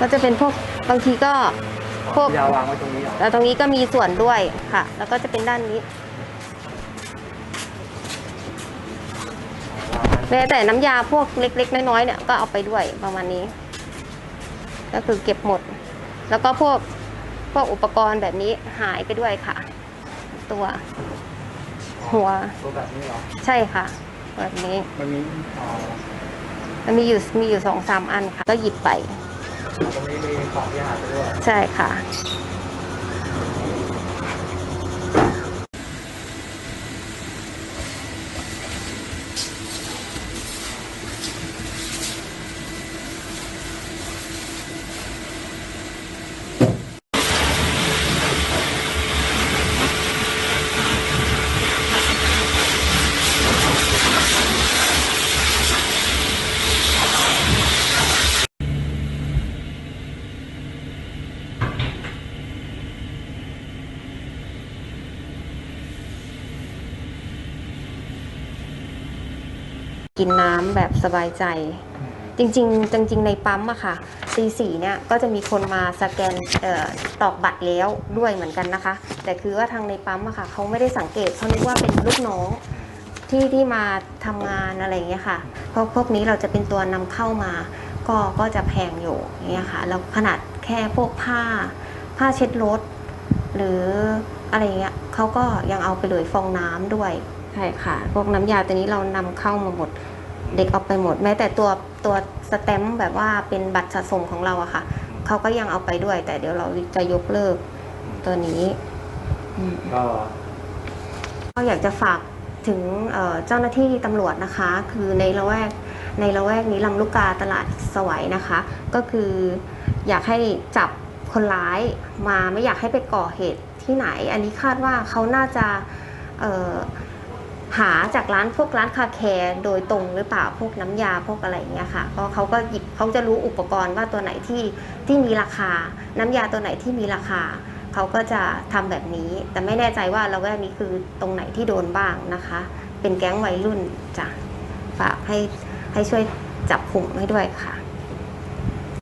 ก็จะเป็นพวกบางทีก็พวกยาวางไว้ตรงนี้เหรอแล้วตรงนี้ก็มีส่วนด้วยค่ะ แล้วก็จะเป็นด้านนี้วางไว้แม้แต่น้ำยาพวกเล็ก ๆ น้อยๆเนี่ยก็เอาไปด้วยประมาณนี้ ก็คือเก็บหมด แล้วก็พวกพวกอุปกรณ์แบบนี้หายไปด้วยค่ะ ตัว หัวตัวแบบนี้เหรอใช่ค่ะ แบบนี้มันมีอ๋อมันมีอยู่มีอยู่สองสามอันค่ะ ก็หยิบไป ตรงนี้มีของที่หายไปด้วย ใช่ค่ะ กินน้ำแบบสบายใจ จริงๆ จริง ๆ ในปั๊มอะค่ะตีสี่เนี่ยก็จะมีคนมาสแกนเอ่อตอกบัตรแล้วด้วยเหมือนกันนะคะ แต่คือว่าทางในปั๊มอะค่ะเขาไม่ได้สังเกตเขานึกว่าเป็นลูกน้องที่ที่มาทำงานอะไรอย่างเงี้ยค่ะเพราะพวกนี้เราจะเป็นตัวนำเข้ามา ก็ก็จะแพงอยู่อย่างเงี้ยค่ะแล้วขนาดแค่พวกผ้า ผ้าเช็ดรถ หรืออะไรเงี้ยเขาก็ยังเอาไปเลยฟองน้ำด้วย ใช่ค่ะ พวกน้ำยาตัวนี้เรานำเข้ามาหมดเด็กเอาไปหมด แม้แต่ตัวตัวสแตมป์แบบว่าเป็นบัตรสะสมของเราอะค่ะเขาก็ยังเอาไปด้วย แต่เดี๋ยวเราจะยกเลิกตัวนี้อืมก็ก็อยากจะฝากถึงเอ่อเจ้าหน้าที่ตำรวจนะคะ คือในละแวกในละแวกนี้ลำลูกกาตลาดสวัยนะคะ ก็คืออยากให้จับคนร้ายมาไม่อยากให้ไปก่อเหตุที่ไหน อันนี้คาดว่าเขาน่าจะเอ่อ หาจากร้านพวกร้านคาแคร์โดยตรงหรือเปล่าพวกน้ำยาพวกอะไรเงี้ยค่ะเพราะเขาก็หยิบเขาจะรู้อุปกรณ์ว่าตัวไหนที่ที่มีราคา น้ำยาตัวไหนที่มีราคาเขาก็จะทำแบบนี้ แต่ไม่แน่ใจว่าเราแวกนี้คือตรงไหนที่โดนบ้างนะคะ เป็นแก๊งวัยรุ่นจ้ะฝากให้ให้ช่วยจับกลุ่มให้ด้วยค่ะ